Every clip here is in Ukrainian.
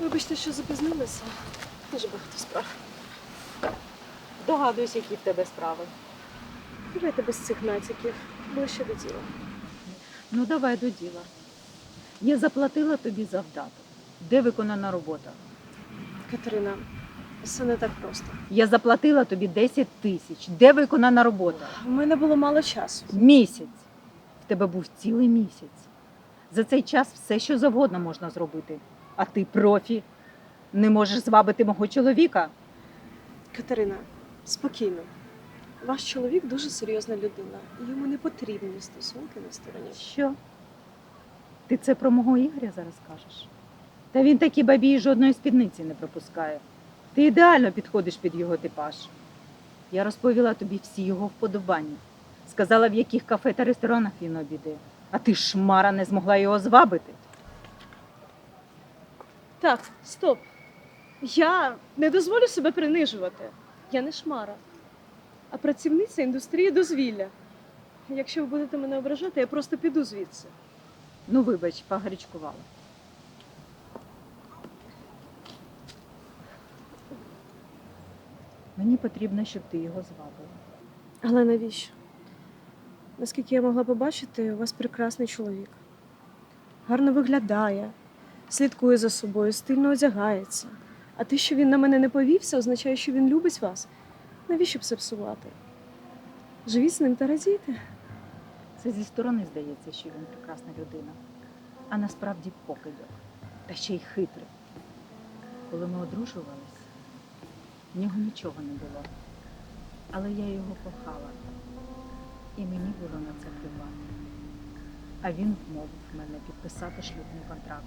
Вибачте, що запізнилася. Дуже багато справ. Догадуюсь, які в тебе справи. Давайте без цих натяків. Ближче до діла. Ну, давай до діла. Я заплатила тобі завдаток. Де виконана робота? Катерина, все не так просто. Я заплатила тобі 10 тисяч. Де виконана робота? У мене було мало часу. Місяць. В тебе був цілий місяць. За цей час все, що завгодно можна зробити. А ти профі. Не можеш звабити мого чоловіка. Катерина, спокійно. Ваш чоловік дуже серйозна людина. Йому не потрібні стосунки на стороні. Що? Ти це про мого Ігоря зараз кажеш? Та він такі бабі жодної спідниці не пропускає. Ти ідеально підходиш під його типаж. Я розповіла тобі всі його вподобання. Сказала, в яких кафе та ресторанах він обідає. А ти шмара не змогла його звабити. Так, стоп. Я не дозволю себе принижувати. Я не шмара, а працівниця індустрії дозвілля. Якщо ви будете мене ображати, я просто піду звідси. Ну, вибач, погарячкувала. Мені потрібно, щоб ти його звабила. Але навіщо? Наскільки я могла побачити, у вас прекрасний чоловік. Гарно виглядає, слідкує за собою, стильно одягається. А те, що він на мене не повівся, означає, що він любить вас. Навіщо б це псувати? Живіть з ним та радійте. Це зі сторони здається, що він прекрасна людина, а насправді покидьок, та ще й хитрий. Коли ми одружувались, в нього нічого не було. Але я його кохала, і мені було на це. А він вмовив мене підписати шлюбний контракт.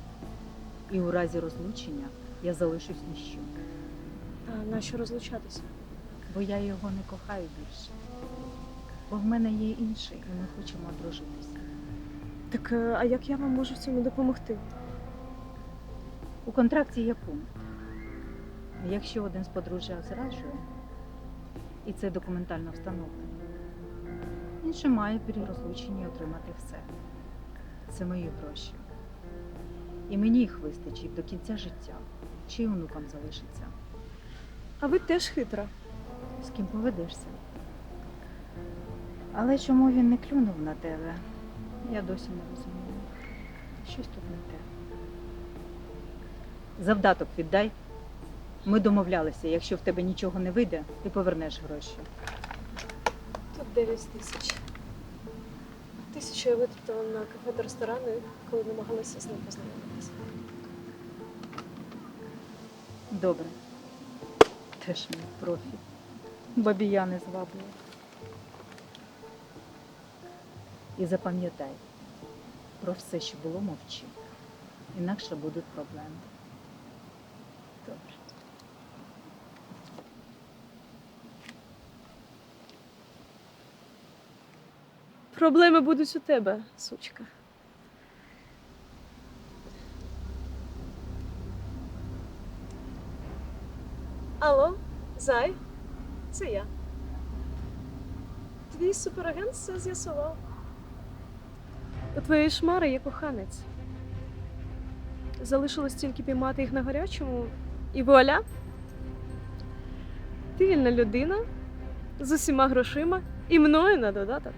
І у разі розлучення я залишусь ні з чим, А нащо розлучатися? бо я його не кохаю більше. Бо в мене є інший, і ми хочемо одружитися. Так, е, а як я вам можу в цьому допомогти? У контракті є пункт. Якщо один з подружжя зраджує, і це документально встановлено, інший має при розлученні отримати все. Це мої гроші. І мені їх вистачить до кінця життя, чи й онукам залишиться. А ви теж хитра. З ким поведешся. Але чому він не клюнув на тебе? Я досі не розумію. Щось тут не те. Завдаток віддай. Ми домовлялися, якщо в тебе нічого не вийде, ти повернеш гроші. Тут 9 тисяч. Тисячу я витратила на кафе та ресторани, коли намагалася з ним познайомитися. Добре. Теж мій профі. Бабія не зваблює. І запам'ятай, про все, що було, мовчи. Інакше будуть проблеми. Добре. Проблеми будуть у тебе, сучка. Алло, зай, це я. Твій суперагент все з'ясував. У твоєї шмари є коханець. Залишилось тільки піймати їх на гарячому, і вуаля. Ти вільна людина з усіма грошима і мною на додаток.